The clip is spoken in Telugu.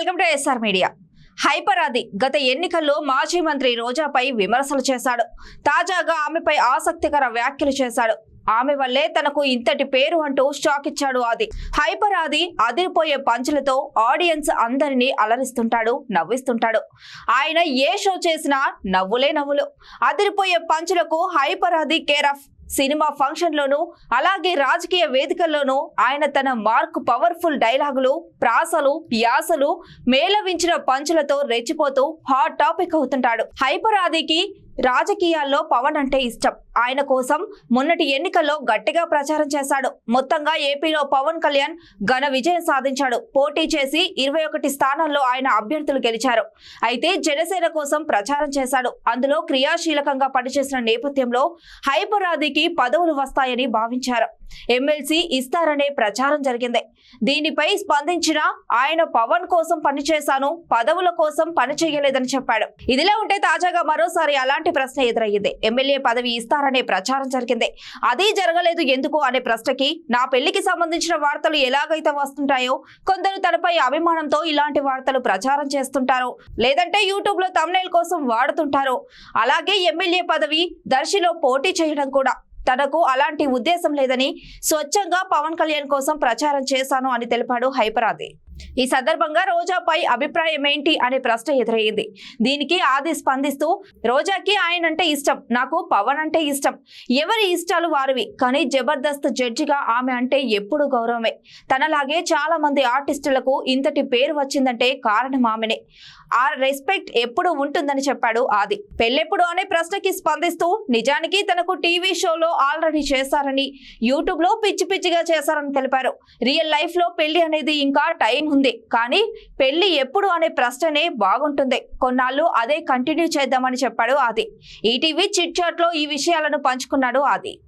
Welcome to SR media. Hyper Aadi గత ఎన్నికల్లో మాజీ మంత్రి రోజాపై విమర్శలు చేశాడు. తాజాగా ఆమెపై ఆసక్తికర వ్యాఖ్యలు చేశాడు. ఆమె వల్లే తనకు ఇంతటి పేరు అంటూ షాక్ ఇచ్చాడు ఆది. హైపర్ ఆది అదిరిపోయే పంచులతో ఆడియన్స్ అందరినీ అలరిస్తుంటాడు నవ్విస్తుంటాడు. ఆయన ఏ షో చేసినా నవ్వులే నవ్వులు. అదిరిపోయే పంచులకు hyper Aadi care of. Cinema ఫంక్షన్లోనూ అలాగే రాజకీయ వేదికల్లోనూ ఆయన తన మార్క్ పవర్ఫుల్ డైలాగులు ప్రాసలు యాసలు మేళవించిన పంచులతో రెచ్చిపోతూ హాట్ టాపిక్ అవుతుంటాడు. హైపర్ ఆదికి రాజకీయాల్లో పవన్ అంటే ఇష్టం. ఆయన కోసం మొన్నటి ఎన్నికల్లో గట్టిగా ప్రచారం చేశాడు. మొత్తంగా ఏపీలో పవన్ కళ్యాణ్ ఘన విజయం సాధించాడు. పోటీ చేసి ఇరవై ఒకటి స్థానాల్లో ఆయన అభ్యర్థులు గెలిచారు. అయితే జనసేన కోసం ప్రచారం చేశాడు. అందులో క్రియాశీలకంగా పనిచేసిన నేపథ్యంలో హైపర్ ఆదికి పదవులు వస్తాయని భావించారు. ఎమ్మెల్సీ ఇస్తారనే ప్రచారం జరిగింది. దీనిపై స్పందించిన ఆయన పవన్ కోసం పనిచేశాను పదవుల కోసం పని చేయలేదని చెప్పాడు. ఇదిలా ఉంటే తాజాగా మరోసారి అలాంటి ప్రశ్న ఎదురయ్యింది. ఎమ్మెల్యే పదవి ఇస్తారనే ప్రచారం జరిగింది. అదే జరగలేదు ఎందుకు అనే ప్రశ్నకి నా పెళ్ళికి సంబంధించిన వార్తలు ఎలాగైతే వస్తుంటాయో కొందరు తనపై అభిమానంతో ఇలాంటి వార్తలు ప్రచారం చేస్తుంటారు. లేదంటే యూట్యూబ్లో తమ్నైల్ కోసం వాడుతుంటారు. అలాగే ఎమ్మెల్యే పదవి దర్శిలో పోటీ చేయడం కూడా. తనకు అలాంటి ఉద్దేశం లేదని స్వచ్ఛంగా పవన్ కళ్యాణ్ కోసం ప్రచారం చేశాను అని తెలిపాడు హైపరాది. ఈ సందర్భంగా రోజాపై అభిప్రాయం ఏంటి అనే ప్రశ్న ఎదురయ్యింది దీనికి ఆది స్పందిస్తూ రోజాకి ఆయన అంటే ఇష్టం నాకు పవన్ అంటే ఇష్టం. ఎవరి ఇష్టాలు వారివి? కానీ జబర్దస్త్ జడ్జిగా ఆమె అంటే ఎప్పుడు గౌరవమే. తనలాగే చాలా మంది ఆర్టిస్టులకు ఇంతటి పేరు వచ్చిందంటే కారణం ఆమెనే. ఆ రెస్పెక్ట్ ఎప్పుడు ఉంటుందని చెప్పాడు ఆది. పెళ్ళెప్పుడు అనే ప్రశ్నకి స్పందిస్తూ నిజానికి తనకు టీవీ షోలో ఆల్రెడీ చేశారని యూట్యూబ్లో పిచ్చి పిచ్చిగా చేశారని తెలిపారు. రియల్ లైఫ్లో పెళ్ళి అనేది ఇంకా టైం ఉంది. కానీ పెళ్ళి ఎప్పుడు అనే ప్రశ్ననే బాగుంటుంది. కొన్నాళ్ళు అదే కంటిన్యూ చేద్దామని చెప్పాడు ఆది. ఈటీవీ చిట్ చాట్లో ఈ విషయాలను పంచుకున్నాడు ఆది.